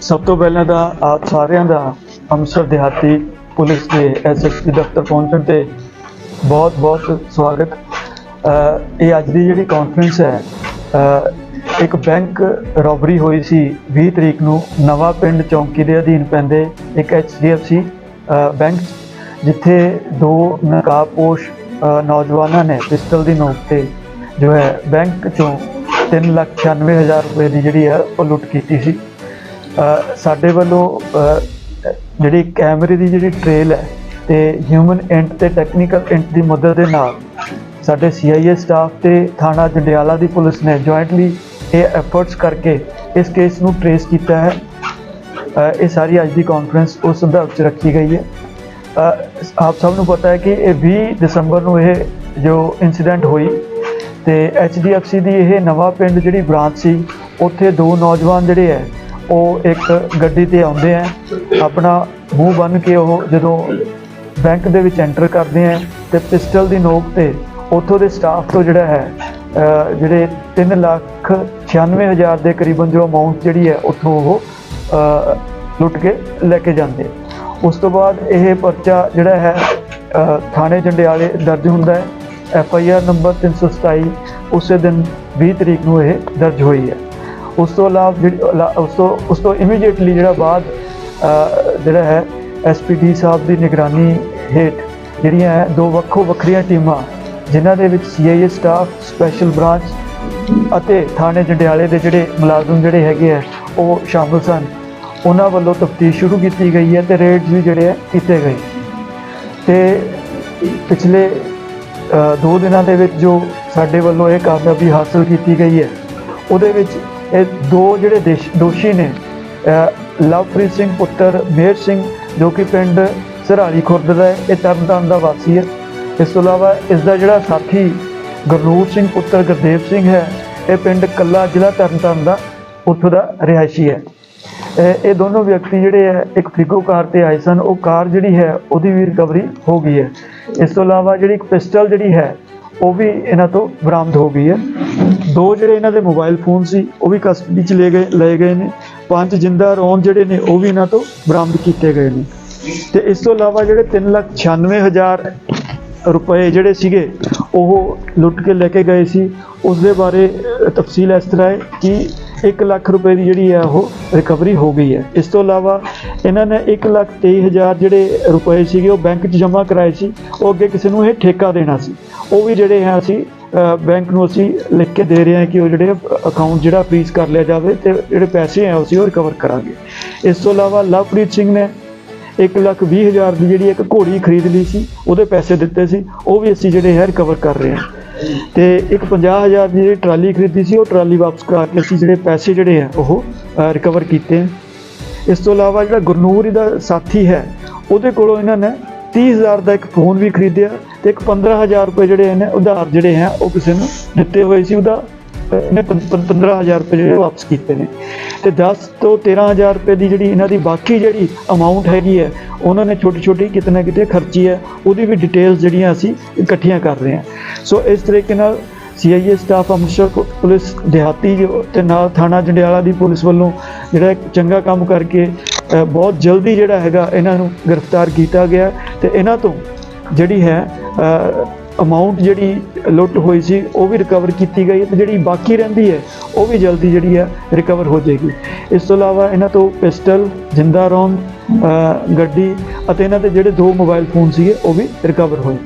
ਸਭ ਤੋਂ ਪਹਿਲਾਂ ਤਾਂ ਆਪ ਸਾਰਿਆਂ ਦਾ ਅੰਮ੍ਰਿਤਸਰ ਦਿਹਾਤੀ ਪੁਲਿਸ ਦੇ ਐਸਐਸਪੀ ਦਫ਼ਤਰ ਪਹੁੰਚਣ ਤੇ ਬਹੁਤ ਬਹੁਤ ਸਵਾਗਤ। ਇਹ ਅੱਜ ਦੀ ਜਿਹੜੀ ਕਾਨਫਰੰਸ ਹੈ ਇੱਕ ਬੈਂਕ ਰੋਬਰੀ ਹੋਈ ਸੀ 20 ਤਰੀਕ ਨੂੰ, ਨਵਾਂ ਪਿੰਡ ਚੌਂਕੀ ਦੇ ਅਧੀਨ ਪੈਂਦੇ ਇੱਕ HDFC ਅਹ ਬੈਂਕ ਜਿੱਥੇ ਦੋ ਨਕਾਬਪੋਸ਼ ਨੌਜਵਾਨਾਂ ਨੇ ਪਿਸਤਲ ਦੀ ਨੋਕ ਤੇ ਜੋ ਹੈ ਬੈਂਕ ਚੋਂ 396000 ਰੁਪਏ ਦੀ ਜਿਹੜੀ ਹੈ ਉਹ ਲੁੱਟ ਕੀਤੀ ਸੀ। ਸਾਡੇ ਵੱਲੋਂ ਜਿਹੜੀ ਕੈਮਰੇ ਦੀ ਜਿਹੜੀ ਟ੍ਰੇਲ ਹੈ ਤੇ ਹਿਊਮਨ ਇੰਟ ਤੇ ਟੈਕਨੀਕਲ ਇੰਟ ਦੀ ਮਦਦ ਦੇ ਨਾਲ ਸਾਡੇ CIA ਸਟਾਫ ਤੇ ਥਾਣਾ ਜੰਡਿਆਲਾ ਦੀ ਪੁਲਿਸ ਨੇ ਜੁਆਇੰਟਲੀ ਇਹ ਐਫਰਟਸ ਕਰਕੇ ਇਸ ਕੇਸ ਨੂੰ ਟ੍ਰੇਸ ਕੀਤਾ ਹੈ। ਇਹ ਸਾਰੀ ਅੱਜ ਦੀ ਕਾਨਫਰੰਸ ਉਸ ਸੰਦਰਭ 'ਚ ਰੱਖੀ ਗਈ ਹੈ। ਆਪ ਸਭ ਨੂੰ ਪਤਾ ਹੈ ਕਿ ਇਹ 20 ਦਸੰਬਰ ਨੂੰ ਇਹ ਜੋ ਇਨਸੀਡੈਂਟ ਹੋਈ ਤੇ HDFC ਦੀ ਇਹ ਨਵਾਂ ਪਿੰਡ ਜਿਹੜੀ ਬ੍ਰਾਂਚ ਸੀ, ਉੱਥੇ ਦੋ ਨੌਜਵਾਨ ਜਿਹੜੇ ਹੈ, ਉਹ ਇੱਕ ਗੱਡੀ ਤੇ ਆਉਂਦੇ ਆ ਆਪਣਾ ਮੂੰਹ ਬੰਨ ਕੇ ਉਹ ਜਦੋਂ ਬੈਂਕ ਦੇ ਵਿੱਚ ਐਂਟਰ ਕਰਦੇ ਆ ਤੇ ਪਿਸਟਲ ਦੀ ਨੋਕ ਤੇ ਉੱਥੋਂ ਦੇ ਸਟਾਫ ਤੋਂ ਜਿਹੜਾ ਹੈ ਜਿਹੜੇ 3 ਲੱਖ 96 ਹਜ਼ਾਰ ਦੇ ਕਰੀਬਨ ਜੋ ਅਮਾਉਂਟ ਜਿਹੜੀ ਹੈ, ਉੱਥੋਂ ਉਹ ਲੁੱਟ ਕੇ ਲੈ ਕੇ ਜਾਂਦੇ ਉਸ ਤੋਂ ਬਾਅਦ ਇਹ ਪਰਚਾ ਜਿਹੜਾ ਹੈ ਥਾਣੇ ਜੰਡਿਆਲੇ ਦਰਜ ਹੁੰਦਾ ਹੈ। ਐਫ ਆਈ ਆਰ ਨੰਬਰ 327 ਉਸੇ ਦਿਨ 20 ਤਰੀਕ ਨੂੰ ਇਹ ਦਰਜ ਹੋਈ ਹੈ। ਉਸ ਤੋਂ ਇਲਾਵਾ ਜਿਹੜੀ ਇਲਾ- ਉਸ ਤੋਂ ਉਸ ਤੋਂ ਇਮੀਡੀਏਟਲੀ ਜਿਹੜਾ ਬਾਅਦ ਜਿਹੜਾ ਹੈ ਐਸਪੀਡੀ ਸਾਹਿਬ ਦੀ ਨਿਗਰਾਨੀ ਹੇਠ ਜਿਹੜੀਆਂ ਹੈ, ਦੋ ਵੱਖੋ ਵੱਖਰੀਆਂ ਟੀਮਾਂ, ਜਿਨ੍ਹਾਂ ਦੇ ਵਿੱਚ ਸੀਆਈਏ ਸਟਾਫ ਸਪੈਸ਼ਲ ਬ੍ਰਾਂਚ ਅਤੇ ਥਾਣੇ ਜੰਡਿਆਲੇ ਦੇ ਜਿਹੜੇ ਮੁਲਾਜ਼ਮ ਜਿਹੜੇ ਹੈਗੇ ਆ ਉਹ ਸ਼ਾਮਲ ਸਨ। ਉਹਨਾਂ ਵੱਲੋਂ ਤਫਤੀਸ਼ ਸ਼ੁਰੂ ਕੀਤੀ ਗਈ ਹੈ ਤੇ ਰੇਡਸ ਵੀ ਜਿਹੜੇ ਆ ਕੀਤੇ ਗਏ। ਤੇ ਪਿਛਲੇ ਦੋ ਦਿਨਾਂ ਦੇ ਵਿੱਚ ਜੋ ਸਾਡੇ ਵੱਲੋਂ ਇਹ ਕਾਮਯਾਬੀ ਹਾਸਲ ਕੀਤੀ ਗਈ ਹੈ, ਉਹਦੇ ਵਿੱਚ ਇਹ ਦੋ ਜਿਹੜੇ ਦੇਸ਼- ਦੋਸ਼ੀ ਨੇ ਲਵਪ੍ਰੀਤ ਸਿੰਘ ਪੁੱਤਰ ਮੇਰ ਸਿੰਘ, ਜੋ ਕਿ ਪਿੰਡ ਸਰਾਲੀ ਖੁਰਦ ਦਾ ਹੈ, ਇਹ ਤਰਨਤਾਰਨ ਦਾ ਵਾਸੀ ਹੈ। ਇਸ ਤੋਂ ਇਲਾਵਾ ਇਸ ਦਾ ਜਿਹੜਾ ਸਾਥੀ ਗੁਰਨੂਰ ਸਿੰਘ ਪੁੱਤਰ ਗੁਰਦੇਵ ਸਿੰਘ ਹੈ, ਇਹ ਪਿੰਡ ਕੱਲਾ ਜ਼ਿਲ੍ਹਾ ਤਰਨਤਾਰਨ ਦਾ ਉੱਥੋਂ ਦਾ ਰਿਹਾਇਸ਼ੀ ਹੈ। ਇਹ ਦੋਨੋਂ ਵਿਅਕਤੀ ਜਿਹੜੇ ਹੈ, ਇੱਕ ਫਿਕੋ ਕਾਰ ਤੇ ਆਏ ਸਨ, ਉਹ ਕਾਰ ਜਿਹੜੀ ਹੈ, ਉਹਦੀ ਵੀ ਰਿਕਵਰੀ ਹੋ ਗਈ ਹੈ। ਇਸ ਤੋਂ ਇਲਾਵਾ ਜਿਹੜੀ ਇੱਕ ਪਿਸਟਲ ਜਿਹੜੀ ਹੈ, ਉਹ ਵੀ ਇਹਨਾਂ ਤੋਂ ਬਰਾਮਦ ਹੋ ਗਈ ਹੈ। ਦੋ ਜਿਹੜੇ ਇਹਨਾਂ ਦੇ ਮੋਬਾਈਲ ਫੋਨ ਸੀ, ਉਹ ਵੀ ਕਸਟਡੀ 'ਚ ਲੈ ਗਏ, ਲਏ ਗਏ ਨੇ। ਪੰਜ ਜਿੰਦਾ ਰੌਂਦ ਜਿਹੜੇ ਨੇ, ਉਹ ਵੀ ਇਹਨਾਂ ਤੋਂ ਬਰਾਮਦ ਕੀਤੇ ਗਏ ਨੇ। ਤੇ ਇਸ ਤੋਂ ਇਲਾਵਾ ਜਿਹੜੇ 396000 ਰੁਪਏ ਜਿਹੜੇ ਸੀਗੇ, ਉਹ ਲੁੱਟ ਕੇ ਲੈ ਕੇ ਗਏ ਸੀ। ਉਸ ਦੇ ਬਾਰੇ ਤਫਸੀਲ ਇਸ ਤਰ੍ਹਾਂ ਹੈ ਕਿ 1 ਲੱਖ ਰੁਪਏ ਦੀ ਜਿਹੜੀ ਹੈ ਉਹ ਰਿਕਵਰੀ ਹੋ ਗਈ ਹੈ। ਇਸ ਤੋਂ ਇਲਾਵਾ ਇਹਨਾਂ ਨੇ 1 ਲੱਖ 23000 ਜਿਹੜੇ ਰੁਪਏ ਸੀਗੇ ਉਹ ਬੈਂਕ 'ਚ ਜਮ੍ਹਾਂ ਕਰਾਏ ਸੀ। ਉਹ ਅੱਗੇ ਕਿਸੇ ਨੂੰ ਇਹ ਠੇਕਾ ਦੇਣਾ ਸੀ। ਉਹ ਵੀ ਜਿਹੜੇ ਹੈ ਅਸੀਂ ਬੈਂਕ ਨੂੰ ਅਸੀਂ ਲਿਖ ਕੇ ਦੇ ਰਹੇ ਹਾਂ ਕਿ ਉਹ ਜਿਹੜੇ ਅਕਾਊਂਟ ਜਿਹੜਾ ਫ੍ਰੀਜ਼ ਕਰ ਲਿਆ ਜਾਵੇ ਤੇ ਜਿਹੜੇ ਪੈਸੇ ਹੈ ਅਸੀਂ ਉਹ ਰਿਕਵਰ ਕਰਾਂਗੇ। ਇਸ ਤੋਂ ਇਲਾਵਾ ਲਵਪ੍ਰੀਤ ਸਿੰਘ ਨੇ ਇੱਕ ਲੱਖ ਵੀਹ ਹਜ਼ਾਰ ਦੀ ਜਿਹੜੀ ਇੱਕ ਘੋੜੀ ਖਰੀਦ ਲਈ ਸੀ, ਉਹਦੇ ਪੈਸੇ ਦਿੱਤੇ ਸੀ। ਉਹ ਵੀ ਅਸੀਂ ਜਿਹੜੇ ਹੈ ਰਿਕਵਰ ਕਰ ਰਹੇ ਹਾਂ। ਤੇ ਇੱਕ 50000 ਦੀ ਜਿਹੜੀ ਟਰਾਲੀ ਖਰੀਦੀ ਸੀ, ਉਹ ਟਰਾਲੀ ਵਾਪਸ ਕਰਾ ਕੇ ਅਸੀਂ ਜਿਹੜੇ ਪੈਸੇ ਜਿਹੜੇ ਆ, ਉਹ ਰਿਕਵਰ ਕੀਤੇ ਇਸ ਤੋਂ ਇਲਾਵਾ ਜਿਹੜਾ ਗੁਰਨੂਰ ਦਾ ਸਾਥੀ ਹੈ, ਉਹਦੇ ਕੋਲੋਂ ਇਹਨਾਂ ਨੇ 30000 ਦਾ ਇੱਕ ਫੋਨ ਵੀ ਖਰੀਦਿਆ ਤੇ ਇੱਕ 15000 ਰੁਪਏ ਜਿਹੜੇ ਨੇ ਉਧਾਰ ਜਿਹੜੇ ਹੈ, ਉਹ ਕਿਸੇ ਨੂੰ ਦਿੱਤੇ ਹੋਏ ਸੀ। ਉਹਦਾ ਇਹਨੇ 15000 ਰੁਪਏ ਜਿਹੜੇ ਵਾਪਸ ਕੀਤੇ ਨੇ। ਤੇ 10 ਤੋਂ 13000 ਰੁਪਏ ਦੀ ਜਿਹੜੀ ਇਹਨਾਂ ਦੀ ਬਾਕੀ ਜਿਹੜੀ ਅਮਾਉਂਟ ਹੈਗੀ ਹੈ, ਉਹਨਾਂ ਨੇ ਛੋਟੀ ਛੋਟੀ ਕਿਤੇ ਨਾ ਕਿਤੇ ਖਰਚੀ ਹੈ, ਉਹਦੀ ਵੀ ਡਿਟੇਲਸ ਜਿਹੜੀਆਂ ਅਸੀਂ ਇਕੱਠੀਆਂ ਕਰ ਰਹੇ ਹਾਂ। ਸੋ ਇਸ ਤਰੀਕੇ ਨਾਲ ਸੀਆਈਏ ਸਟਾਫ ਅੰਮ੍ਰਿਤਸਰ ਪੁਲਿਸ ਦਿਹਾਤੀ ਜੋ ਤੇ ਨਾਲ ਥਾਣਾ ਜੰਡਿਆਲਾ ਦੀ ਪੁਲਿਸ ਵੱਲੋਂ ਜਿਹੜਾ ਚੰਗਾ ਕੰਮ ਕਰਕੇ ਬਹੁਤ ਜਲਦੀ ਜਿਹੜਾ ਹੈਗਾ ਇਹਨਾਂ ਨੂੰ ਗ੍ਰਿਫਤਾਰ ਕੀਤਾ ਗਿਆ। ਤੇ ਇਹਨਾਂ ਤੋਂ ਜਿਹੜੀ ਹੈ ਅਮਾਉਂਟ ਜਿਹੜੀ ਲੁੱਟ ਹੋਈ ਸੀ, ਉਹ ਵੀ ਰਿਕਵਰ ਕੀਤੀ ਗਈ ਤੇ ਜਿਹੜੀ ਬਾਕੀ ਰਹਿੰਦੀ ਹੈ, ਉਹ ਵੀ ਜਲਦੀ ਜਿਹੜੀ ਹੈ ਰਿਕਵਰ ਹੋ ਜਾਏਗੀ। ਇਸ ਤੋਂ ਇਲਾਵਾ ਇਹਨਾਂ ਤੋਂ ਪਿਸਟਲ, ਜਿੰਦਾ ਰੌਂਦ ਗੱਡੀ ਅਤੇ ਇਹਨਾਂ ਦੇ ਜਿਹੜੇ ਦੋ ਮੋਬਾਈਲ ਫੋਨ ਸੀਗੇ, ਉਹ ਵੀ ਰਿਕਵਰ ਹੋਏ।